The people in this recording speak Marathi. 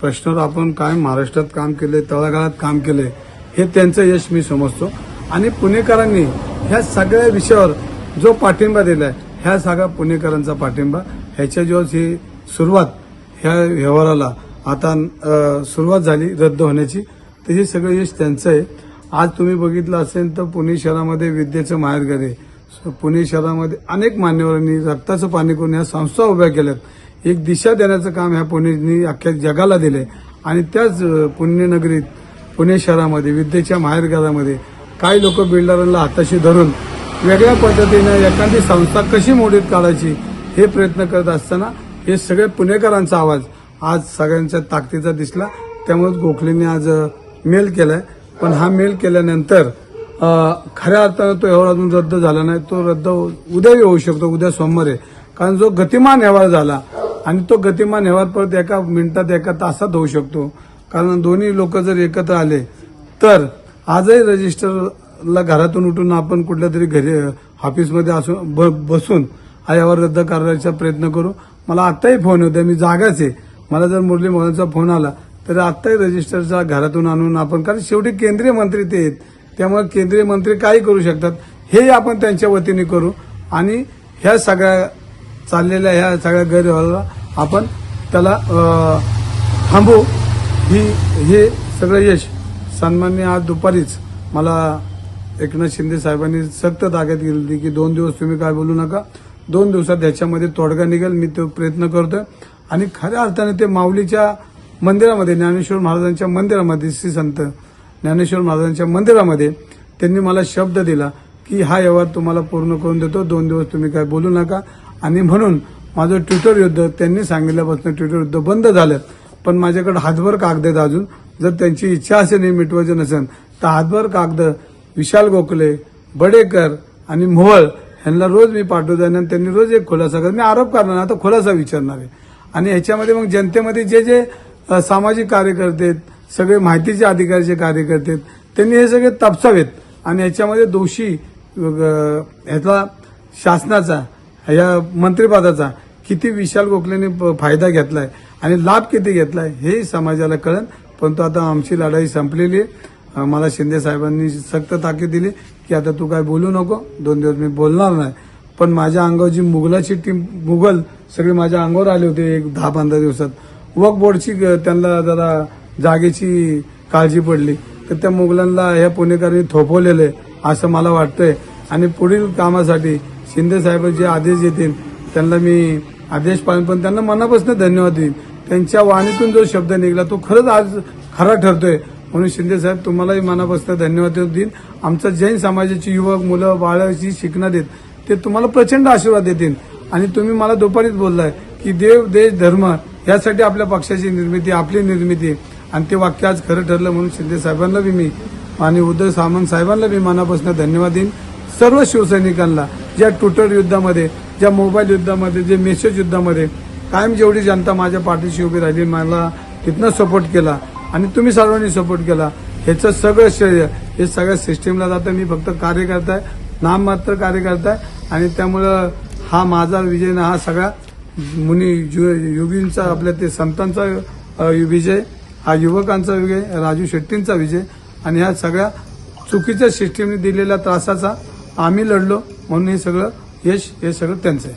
प्रश्नावर आपण काय महाराष्ट्रात काम केले तळागाळात काम केले हे त्यांचं यश मी समजतो. आणि पुणेकरांनी ह्या सगळ्या विषयावर जो पाठिंबा दिलाय ह्या सगळ्या पुणेकरांचा पाठिंबा ह्याच्या दिवस ही सुरुवात ह्या व्यवहाराला आता सुरुवात झाली रद्द होण्याची. तर हे सगळं यश त्यांचं आहे. आज तुम्ही बघितलं असेल तर पुणे शहरामध्ये विद्येचं माहेरघर आहे. पुणे शहरामध्ये अनेक मान्यवरांनी रक्ताचं पाणी करून ह्या संस्था उभ्या केल्यात. एक दिशा देण्याचं काम ह्या पुणेनी अख्ख्या जगाला दिलंय. आणि त्याच पुण्यनगरीत पुणे शहरामध्ये विद्येच्या माहेरघरामध्ये काही लोक बिल्डरांना हाताशी धरून वेगळ्या पद्धतीनं एखादी संस्था कशी मोडीत काढायची हे प्रयत्न करत असताना हे सगळे पुणेकरांचा आवाज आज सगळ्यांच्या ताकदीचा दिसला. त्यामुळे गोखलेने आज मेल केलाय. पण हा मेल केल्यानंतर खऱ्या अर्थानं तो व्यवहार अजून रद्द झाला नाही. तो रद्द उद्याही होऊ शकतो उद्या सोमवार आहे. कारण जो गतिमान व्यवहार झाला आणि तो गतिमान व्यवहार परत एका मिनिटात एका तासात होऊ शकतो. कारण दोन्ही लोक जर एकत्र आले तर आजही रजिस्टरला घरातून उठून आपण कुठल्या तरी घरी ऑफिसमध्ये असून ब- बसून हा यावर रद्द करायचा प्रयत्न करू. मला आत्ताही फोन होते मी जागाच आहे. मला जर मुरली मोहनचा फोन आला तर आत्ताही रजिस्टरचा घरातून आणून आपण कारण शेवटी केंद्रीय मंत्री ते आहेत. त्यामुळे केंद्रीय मंत्री काही करू शकतात हेही आपण त्यांच्या वतीने करू. आणि ह्या सगळ्या चाललेल्या ह्या सगळ्या गैरव्यवहाराला आपण त्याला थांबू ही हे सगळं यश सन्मान्य आज दुपारीच मला एकनाथ शिंदे साहेबांनी सक्त ताकद केली की दोन दिवस तुम्ही काय बोलू नका. दोन दिवसात ह्याच्यामध्ये तोडगा निघेल मी तो प्रयत्न करतोय. आणि खऱ्या अर्थाने ते माऊलीच्या मंदिरामध्ये ज्ञानेश्वर महाराजांच्या मंदिरामध्ये श्री संत ज्ञानेश्वर महाराजांच्या मंदिरामध्ये त्यांनी मला शब्द दिला की हा व्यवहार तुम्हाला पूर्ण करून देतो दोन दिवस तुम्ही काय बोलू नका. आणि म्हणून माझं ट्विटर युद्ध त्यांनी सांगितल्यापासून ट्विटर युद्ध बंद झालं. पण माझ्याकडे हातभर कागद आहेत अजून. जर त्यांची इच्छा असेल हे मिटवायचं नसेल तर हातभर कागद विशाल गोखले बडेकर आणि मोहळ यांना रोज मी पाठवतो आणि त्यांनी रोज एक खुलासा करत मी आरोप करणार नाही, आता खुलासा विचारणार आहे. आणि ह्याच्यामध्ये मग जनतेमध्ये जे जे सामाजिक कार्यकर्ते आहेत, सगळे माहितीचे अधिकारीचे कार्यकर्ते आहेत, त्यांनी हे सगळे तपसावेत. आणि ह्याच्यामध्ये दोषी ह्याचा शासनाचा या मंत्रिपदाचा किती विशाल गोखलेने प- फायदा घेतलाय आणि लाभ किती घेतलाय हे समाजाला कळन परंतु आता आमची लढाई संपलेली आहे. मला शिंदे साहेबांनी सक्त ताकीद दिली की आता तू काय बोलू नको. दोन दिवस मी बोलणार नाही. पण माझ्या अंगावर जी मुघलाची टीम मुघल सगळी माझ्या अंगावर आले होते एक दहा पंधरा दिवसात. वक बोर्डची ग- त्यांना जरा जागेची काळजी पडली. तर त्या मुघलांना ह्या पुणेकरांनी थोपवलेलं आहे असं मला वाटतंय. आणि पुढील कामासाठी शिंदे साहेब जे आदेश देतील त्यांना मी आदेश पाळून पण त्यांना मनापासून धन्यवाद देईन. त्यांच्या वाणीतून जो शब्द निघाला तो खरंच आज खरा ठरतोय. म्हणून शिंदे साहेब तुम्हालाही मनापासून धन्यवाद देईन. आमचा जैन समाजाची युवक मुलं बाळाची शिकणार आहेत ते तुम्हाला प्रचंड आशीर्वाद देतील. आणि तुम्ही मला दुपारीच बोललाय की देव देश धर्म यासाठी आपल्या पक्षाची निर्मिती आपली निर्मिती. आणि ते वाक्य आज खरं ठरलं म्हणून शिंदे साहेबांना बी मी आणि उद्धव सामंत साहेबांना बी मनापासून धन्यवाद देईन. सर्व शिवसैनिकांना ज्या ट्विटर युद्धामध्ये ज्या मोबाईल युद्धामध्ये जे मेसेज युद्धामध्ये कायम जेवढी जनता माझ्या पाठीशी उभी राहिली मला तिथनं सपोर्ट केला आणि तुम्ही सर्वांनी सपोर्ट केला ह्याचं सगळं श्रेय हे सगळ्या सिस्टीमला जातं. मी फक्त कार्यकर्ता आहे नाममात्र कार्यकर्ता आहे आणि त्यामुळं हा माझा विजय ना हा सगळा मुनी यु- योगींचा आपल्या ते संतांचा विजय हा युवकांचा विजय राजू शेट्टींचा विजय आणि ह्या सगळ्या चुकीच्या सिस्टीमने दिलेल्या त्रासाचा आम्ही लढलो. म्हणून हे सगळं यश हे सगळं त्यांचं आहे.